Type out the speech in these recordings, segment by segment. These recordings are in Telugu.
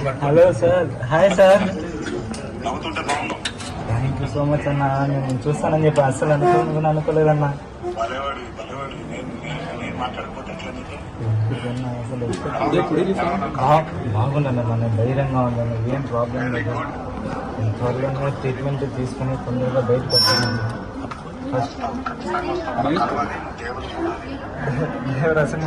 Hello sir. Hi sir. Thank you so much అన్న. నేను చూస్తానని చెప్పి అస్సలు అనుకోను అనుకోలేదన్న. భలేవాడి భలేవాడి. నేను నేను- నేను మాట్లాడకపోతే ఎట్లా నీకు? అన్న, అసలు బా- బాగున్నాను అన్న. నేను ధైర్యంగా ఉన్నాను ఏం ప్రాబ్లం లేదు. త్వరలోనే ట్రీట్మెంట్ తీసుకుని తొందరగా బయటకు కలవాలి దేవుడు అసలు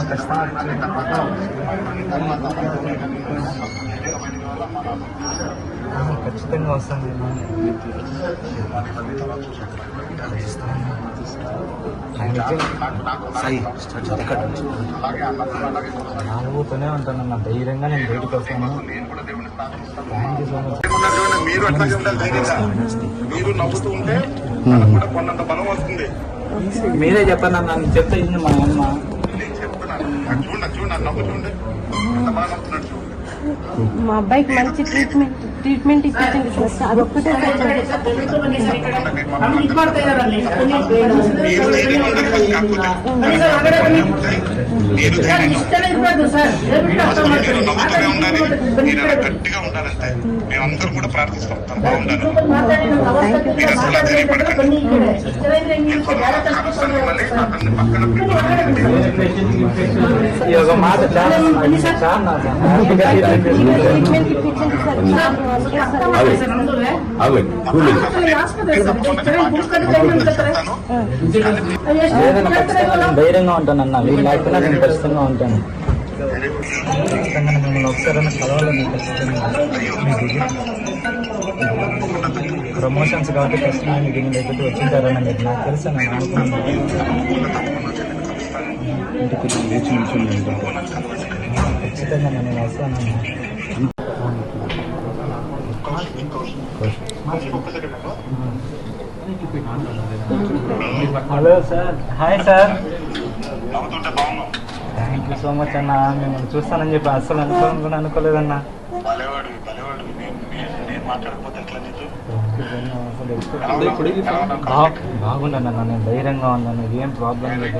ఖచ్చితంగా వస్తాను నేను నాలుగుతూనే ఉంటాను నా ధైర్యంగా. నేను బయటకు వస్తాను థ్యాంక్ యూ సో మచ్ మీరు నవ్వుతూ ఉంటే మనకు కూడా కొన్నంత బలం వస్తుంది. మీరే చెప్పండి అన్న నేను చెప్తే మా అమ్మ. నేను చెప్తున్నాను. చూడండి చూడండి నవ్వు చూడండి. బాగా నవ్వుతున్నాడు చూడండి. మా అబ్బాయికి మంచి ట్రీట్మెంట్ ట్రీట్మెంట్ ఇప్పించండి సార్. అదొక్కటే మీరు కూడా ప్రార్థిస్తాం బాగుండాలి మీరు అసలు ధైర్యపడకండి పక్కన మాట చాలా ధైర్యంగా ఉంటాను అన్న. వీళ్ళు లేకపోయినా నేను ఖచ్చితంగా ఉంటాను. ప్రమోషన్స్ కాబట్టి ఖచ్చితంగా మీకు దగ్గరికి వచ్చింటారని మీకు నాకు తెలుసు నేను అనుకున్నాను. ఖచ్చితంగా నేను వస్తాను hello sir. Hi sir. Thank you so much అన్న. మిమ్మల్ని చూస్తానని చెప్పి అస్సలు అనుకోను కూడా అనుకోలేదన్న. భలేవాడు భలేవాడు నేను నేను నేను మాట్లాడకపోతే ఎట్లా నీకు అసలు బా- బాగున్నాను అన్న నేను ధైర్యంగా ఉన్నాను. ఏం ప్రాబ్లం లేదు.